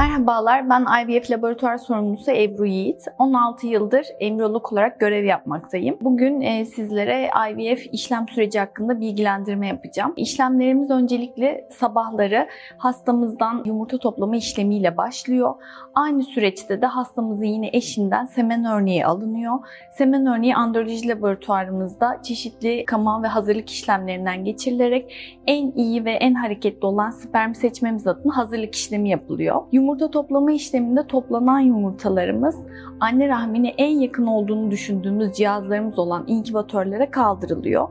Merhabalar, ben IVF laboratuvar sorumlusu Ebru Yiğit. 16 yıldır embriyolog olarak görev yapmaktayım. Bugün e, sizlere IVF işlem süreci hakkında bilgilendirme yapacağım. İşlemlerimiz öncelikle sabahları hastamızdan yumurta toplama işlemiyle başlıyor. Aynı süreçte de hastamızın yine eşinden semen örneği alınıyor. Semen örneği androloji laboratuvarımızda çeşitli kama ve hazırlık işlemlerinden geçirilerek en iyi ve en hareketli olan sperm seçmemiz adına hazırlık işlemi yapılıyor. Yumurta toplama işleminde toplanan yumurtalarımız anne rahmine en yakın olduğunu düşündüğümüz cihazlarımız olan inkubatörlere kaldırılıyor.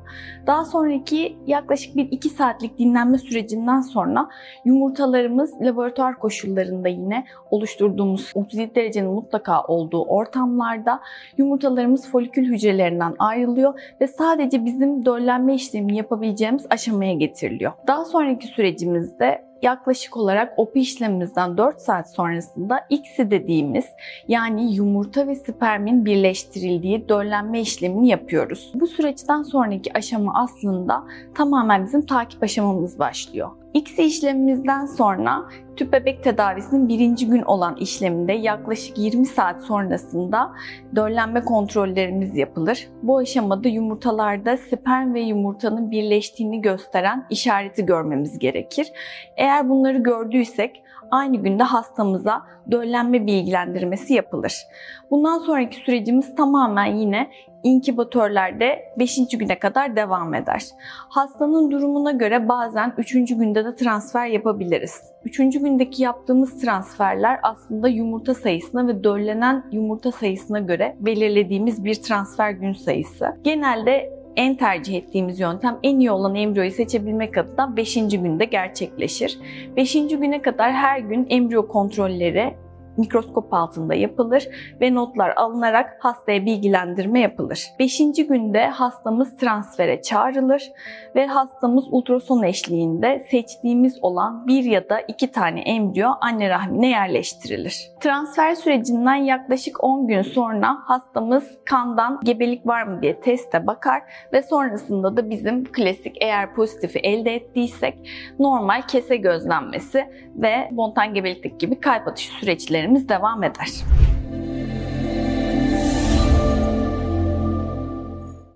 Daha sonraki yaklaşık bir 2 saatlik dinlenme sürecinden sonra yumurtalarımız laboratuvar koşullarında yine oluşturduğumuz 37 derecenin mutlaka olduğu ortamlarda yumurtalarımız folikül hücrelerinden ayrılıyor ve sadece bizim döllenme işlemini yapabileceğimiz aşamaya getiriliyor. Daha sonraki sürecimizde yaklaşık olarak OP işlemimizden 4 saat sonrasında ICSI dediğimiz yani yumurta ve spermin birleştirildiği döllenme işlemini yapıyoruz. Bu süreçten sonraki aşama aslında tamamen bizim takip aşamamız başlıyor. ICSI işlemimizden sonra tüp bebek tedavisinin birinci gün olan işleminde yaklaşık 20 saat sonrasında döllenme kontrollerimiz yapılır. Bu aşamada yumurtalarda sperm ve yumurtanın birleştiğini gösteren işareti görmemiz gerekir. Eğer bunları gördüysek aynı günde hastamıza döllenme bilgilendirmesi yapılır. Bundan sonraki sürecimiz tamamen yine inkübatörlerde 5. güne kadar devam eder. Hastanın durumuna göre bazen 3. günde de transfer yapabiliriz. 3. gündeki yaptığımız transferler aslında yumurta sayısına ve döllenen yumurta sayısına göre belirlediğimiz bir transfer gün sayısı. Genelde en tercih ettiğimiz yöntem en iyi olan embriyoyu seçebilmek adına 5. günde gerçekleşir. 5. güne kadar her gün embriyo kontrolleri mikroskop altında yapılır ve notlar alınarak hastaya bilgilendirme yapılır. 5. günde hastamız transfere çağrılır ve hastamız ultrason eşliğinde seçtiğimiz olan bir ya da iki tane embriyo anne rahmine yerleştirilir. Transfer sürecinden yaklaşık 10 gün sonra hastamız kandan gebelik var mı diye teste bakar ve sonrasında da bizim klasik eğer pozitifi elde ettiysek normal kese gözlenmesi ve bontan gebelikteki gibi kalp atışı süreçlerimiz devam eder.